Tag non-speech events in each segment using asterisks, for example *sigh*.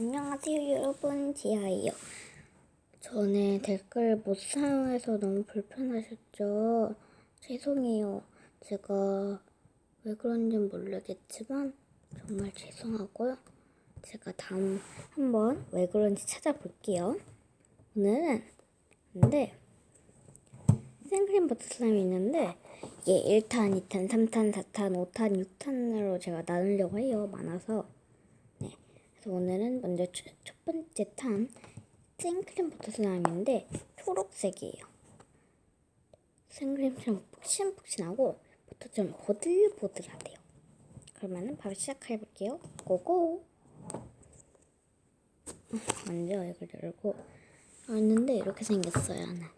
안녕하세요 여러분 지아예요. 전에 댓글 못 사용해서 너무 불편하셨죠? 죄송해요. 제가 왜 그런지 모르겠지만 정말 죄송하고요. 제가 다음 한번 왜 그런지 찾아볼게요. 오늘은 근데 생크림 버터 슬라임이 있는데 이게 1탄, 2탄, 3탄, 4탄, 5탄, 6탄으로 제가 나누려고 해요. 많아서. 네. 그래서 오늘은 먼저 첫, 첫 번째 탄 생크림 버터 슬라임인데 초록색이에요. 생크림처럼 푹신푹신하고 버터처럼 보들보들하대요. 그러면은 바로 시작해 볼게요. 고고! 먼저 이걸 열고 왔는데 이렇게 생겼어요. 하나.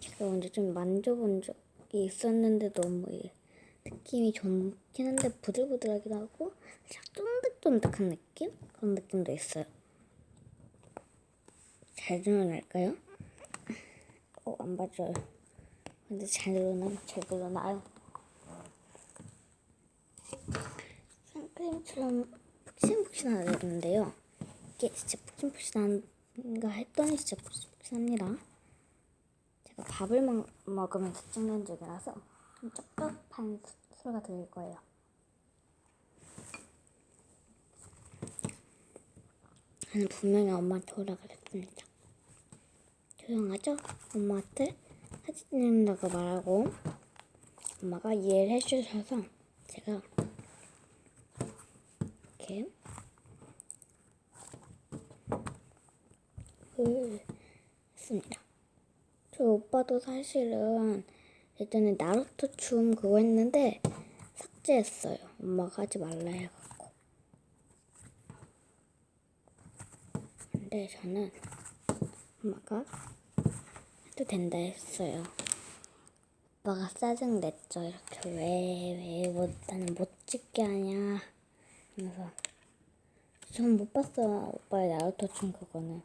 제가 먼저 좀 만져본 적이 있었는데 너무 이 느낌이 좋긴 한데 부들부들하기도 하고 살짝 쫀득쫀득한 느낌? 그런 느낌도 있어요. 잘 드러날까요? 어, 안 맞아요. 근데 잘 드러나면 잘 드러나요. 생크림처럼 푹신푹신하는데요. 이게 진짜 푹신푹신한가 했더니 진짜 푹신푹신합니다. 제가 밥을 먹, 먹으면서 찍는 중이라서 좀 쩝쩝한 소리가 들릴 거예요. 저는 분명히 엄마한테 오라 그랬습니다. 조용하죠? 엄마한테 사진 찍는다고 말하고 엄마가 이해를 해주셔서 제가 이렇게 을 했습니다. 저 오빠도 사실은 예전에 나루토 춤 그거 했는데 삭제했어요. 엄마가 하지 말라 해갖 고. 근데 저는 엄마가 해도 된다 했어요. 오빠가 짜증 냈죠. 이렇게 왜, 왜, 못, 나는 못 찍게 하냐. 그래서 전 못 봤어요. 오빠의 나루토 춤 그거는.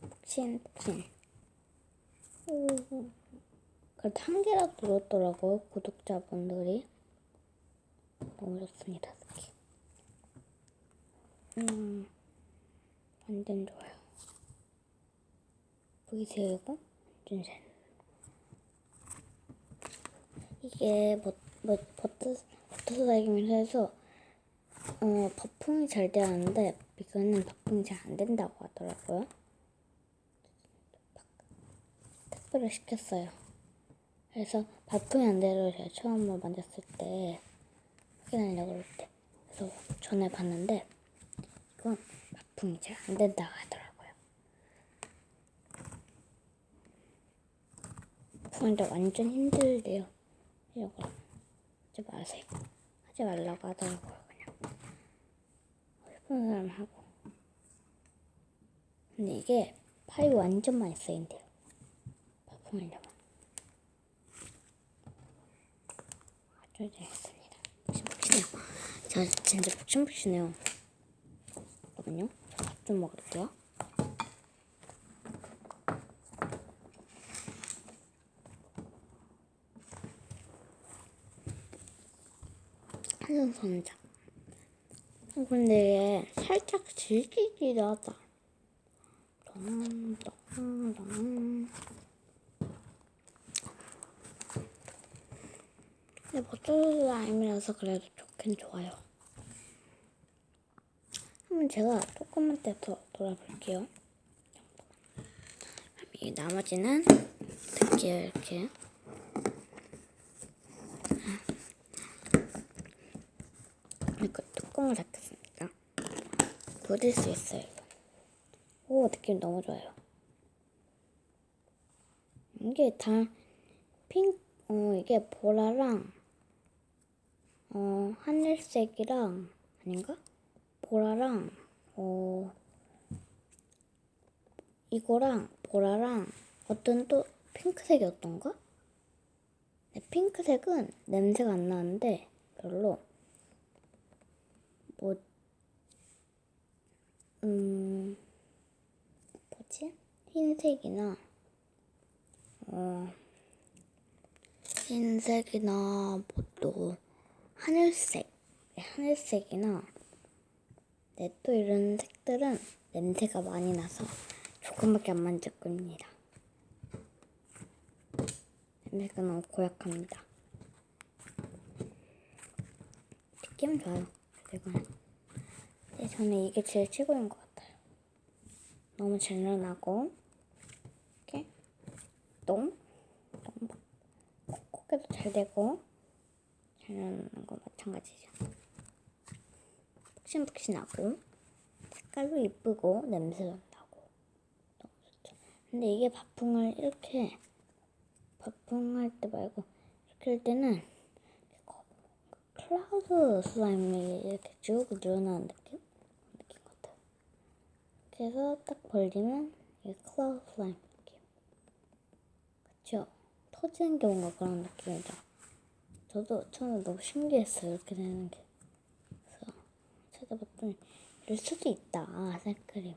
푹신, 푹신. 그래도 한 개라도 들었더라고요, 구독자분들이. 너무 좋습니다. 음, 완전 좋아요. 보이세요, 이거? 완전 잘. 이게 뭐, 뭐, 버터, 버터 살기면서 해서, 어, 버풍이 잘 되었는데, 이거는 버풍이 잘 안 된다고 하더라고요. 택배를 시켰어요. 그래서 바풍이 안 되로 제가 처음으로 만졌을 때 확인하려고 그럴 때 그래서 전에 봤는데 이건 바풍이 잘안 된다고 하더라고요. 바풍인데 완전 힘들대요. 이거 하지 마세요. 하지 말라고 하더라고요. 그냥 싶은 사람 하고. 근데 이게 파이 완전 많이 쓰인대요. 바풍이려면. 아주 잘했습니다. 푹신푹신해요. 저 진짜 푹신푹신해요. 밥좀 먹을게요. 한손 손자. 어, 근데 얘 살짝 질기기도 하다. 근데 버터 라임이라서 그래도 좋긴 좋아요. 한번 제가 조금만 더 돌아볼게요. 이 나머지는 드릴게요, 이렇게. 이거 뚜껑을 닫겠습니다. 부을 수 있어요. 오, 느낌 너무 좋아요. 이게 다 핑, 어, 이게 보라랑 어, 하늘색이랑 아닌가? 보라랑 어 이거랑 보라랑 어떤 또 핑크색이었던가? 네, 핑크색은 냄새가 안 나는데 별로 뭐 음, 뭐지? 흰색이나 어 흰색이나 뭐또 하늘색, 네, 하늘색이나 네, 또 이런 색들은 냄새가 많이 나서 조금밖에 안 만질 겁니다. 냄새가 너무 고약합니다. 느낌 좋아요. 이거는. 근데 저는 이게 제일 최고인 것 같아요. 너무 잘 나고 이렇게 똥, 똥, 콧구멍도 잘 되고 잘 나는 거 마찬가지죠. 푹신푹신하고 색깔도 이쁘고 냄새도 나고 너무 좋죠. 근데 이게 바풍을 이렇게 바풍할 때 말고 이렇게 할 때는 클라우드 슬라임이 이렇게 쭉 늘어나는 느낌? 느낌 같아요. 그래서 딱 벌리면 이게 클라우드 슬라임 느낌. 그쵸? 터지는 게 뭔가 그런 느낌이죠. 저도 처음에 너무 신기했어요. 이렇게 되는 게. 찾아봤더니 이럴 수도 있다. 생크림.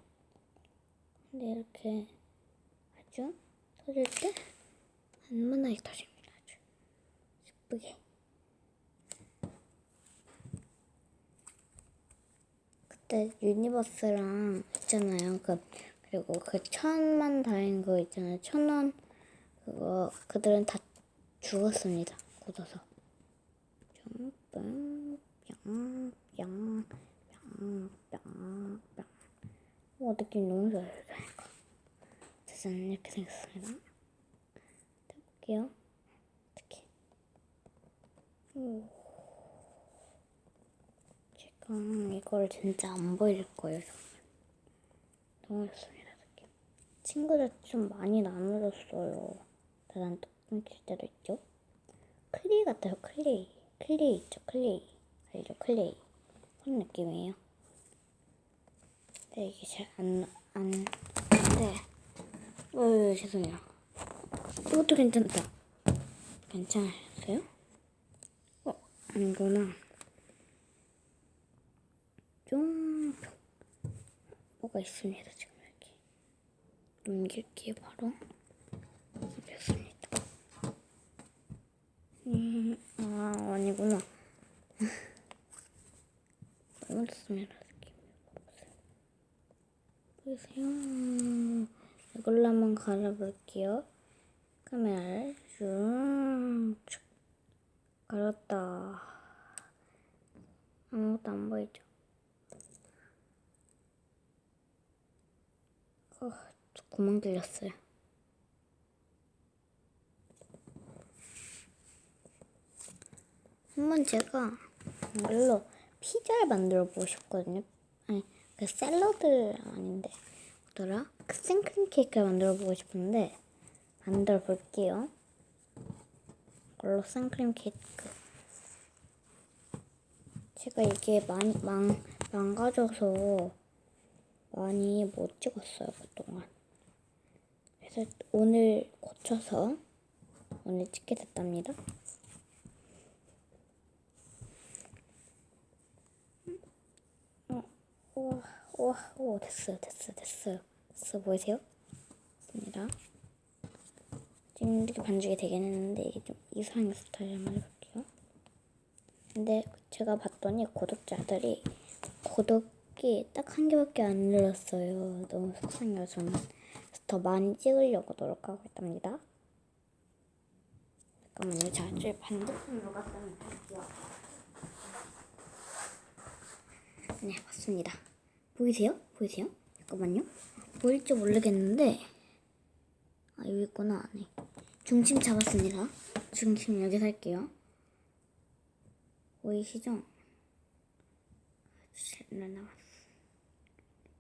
근데 이렇게 아주 터질 때 안무나게 터집니다. 아주 예쁘게. 그때 유니버스랑 있잖아요. 그 그리고 그 천만 다인 거 있잖아요. 천원 그거 그들은 다 죽었습니다. 굳어서. 뿅, 뿅, 뿅, 뿅, 뿅, 뿅. 오, 느낌 너무 좋아요. 짜잔, 이렇게 생겼습니다. 해볼게요. 이렇게. 오. 지금 이걸 진짜 안 보일 거예요. 정말. 너무 좋습니다. 느낌. 친구들 좀 많이 나눠줬어요. 다른 똥칠 때도 있죠. 클레이 같아요. 클레이. 클레이 있죠. 클레이. 알죠? 클레이. 그런 느낌이에요. 이게 잘 안, 안, 네. 어, 죄송해요. 이것도 괜찮다. 괜찮으세요? 어, 아니구나. 좀, 뭐가 있습니다. 지금 여기. 넘길게요, 바로. 됐습니다. 음, 아, 아니구나. *laughs* 너무 좋습니다. 보세요. 이걸로 한번 갈아볼게요. 카메라를 쭉 갈았다. 아무것도 안 보이죠? 어, 구멍 뚫렸어요. 한번 제가 이걸로 피자를 만들어 보고 싶거든요. 그 샐러드 아닌데 뭐더라? 그 생크림 케이크를 만들어 보고 싶은데 만들어 볼게요. 이걸로 생크림 케이크. 제가 이게 많이 망 망가져서 많이 못 찍었어요 그동안. 그래서 오늘 고쳐서 오늘 찍게 됐답니다. 우와, 우와, 오, 됐어요, 됐어요, 됐어요. 됐어, 보이세요? 됐습니다. 지금 이렇게 반죽이 되긴 했는데, 이게 좀 이상해서 다시 한번 해볼게요. 근데 제가 봤더니 구독자들이 구독이 딱 한 개밖에 안 눌렀어요. 너무 속상해요, 저는. 그래서 더 많이 찍으려고 노력하고 있답니다. 잠깐만요. 자, 저 반대편으로 갔다 올게요. 네, 맞습니다. 보이세요? 보이세요? 잠깐만요. 보일지 모르겠는데, 아, 여기 있구나. 네. 중심 잡았습니다. 중심 여기 살게요. 보이시죠?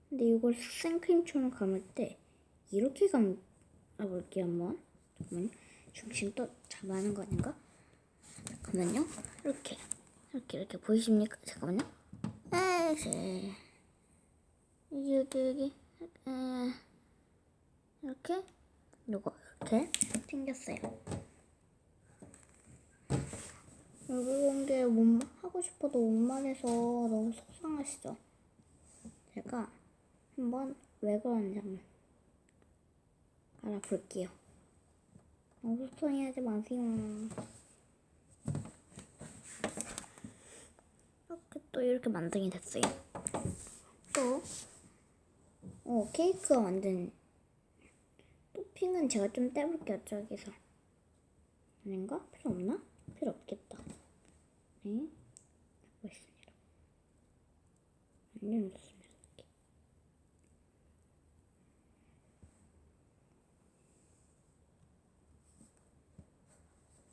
근데 이걸 생크림처럼 감을 때, 이렇게 감아볼게요, 한번. 잠깐만요. 중심 또 잡아하는 거 아닌가? 잠깐만요. 이렇게. 이렇게, 이렇게 보이십니까? 잠깐만요. 에이, 여기, 여기, 여기. 에, 이렇게. 요거, 이렇게 생겼어요. 이런 게 못, 하고 싶어도 못 말해서 너무 속상하시죠? 제가 한번 왜 그런지 한번 알아볼게요. 너무 속상해하지 마세요. 이렇게 또 이렇게 만등이 됐어요. 또, 어, 케이크가 완전, 토핑은 제가 좀 떼볼게요, 저기서. 아닌가? 필요 없나? 필요 없겠다. 네. 하고 있습니다. 완전 좋습니다.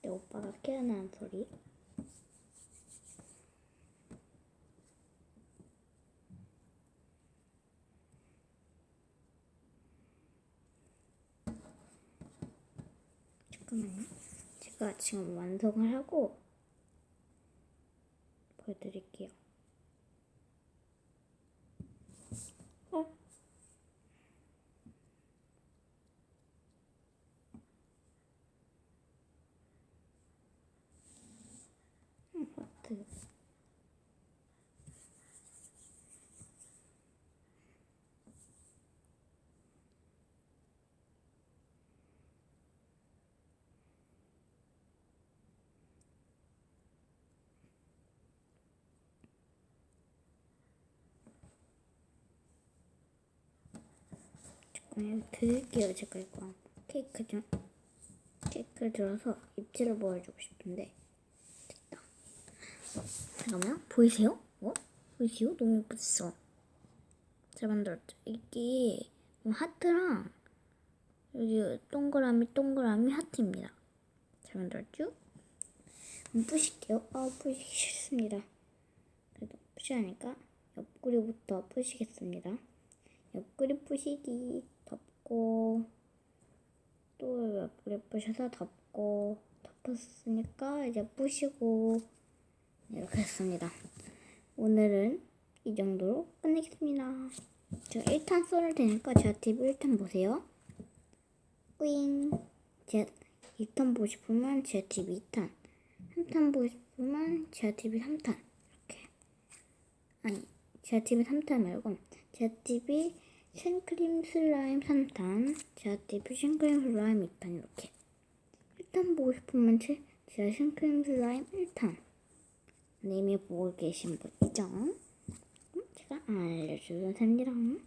내 오빠가 깨어나는 소리. 잠깐만요. 제가 지금 완성을 하고 보여드릴게요. 어? 음, 잠깐만요. 드릴게요. 제가 이거 케이크 좀 케이크를 들어서 입질을 보여주고 싶은데 됐다. 잠깐만요. 보이세요? 어? 보이세요? 너무 예쁘죠? 잘 만들었죠? 이게 뭐 하트랑 여기 동그라미 동그라미 하트입니다. 잘 만들었죠? 한번 뿌실게요. 아 뿌시기 싫습니다. 그래도 뿌시하니까 옆구리부터 뿌시겠습니다. 옆구리 뿌시기 덮고 또 뿌셔서 덮고 덮었으니까 이제 뿌시고 이렇게 했습니다. 오늘은 이 정도로 끝내겠습니다. 제가 1탄 쏠 테니까 제가 TV 1탄 보세요. 꾸잉 제 2탄 보고 싶으면 제가 TV 2탄 3탄 보고 싶으면 제가 TV 3탄 이렇게 아니 제가 TV 3탄 말고 제가 TV 생크림 슬라임 3탄 제가 TV 생크림 슬라임 2탄 이렇게. 1탄 보고 싶으면 제, 제가 생크림 슬라임 1탄. 네, 이미 보고 계신 분이죠? 음, 제가 알려주는 셈이랑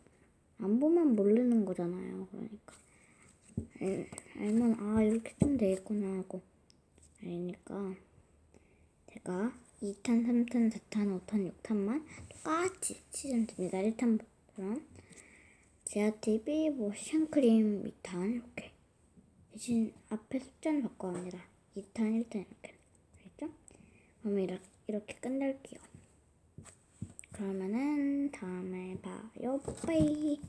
안 보면 모르는 거잖아요. 그러니까. 알, 알면 아 이렇게 좀 되겠구나 하고. 알니까 제가 2탄, 3탄, 4탄, 5탄, 6탄만 똑같이 시즌 됩니다. 1탄부터는 제아TV 뭐 샹크림 2탄 이렇게 대신 앞에 숫자는 바꿔합니다. 2탄, 1탄 이렇게 알겠죠? 그러면 이렇게, 이렇게 끝낼게요. 그러면은 다음에 봐요. 빠이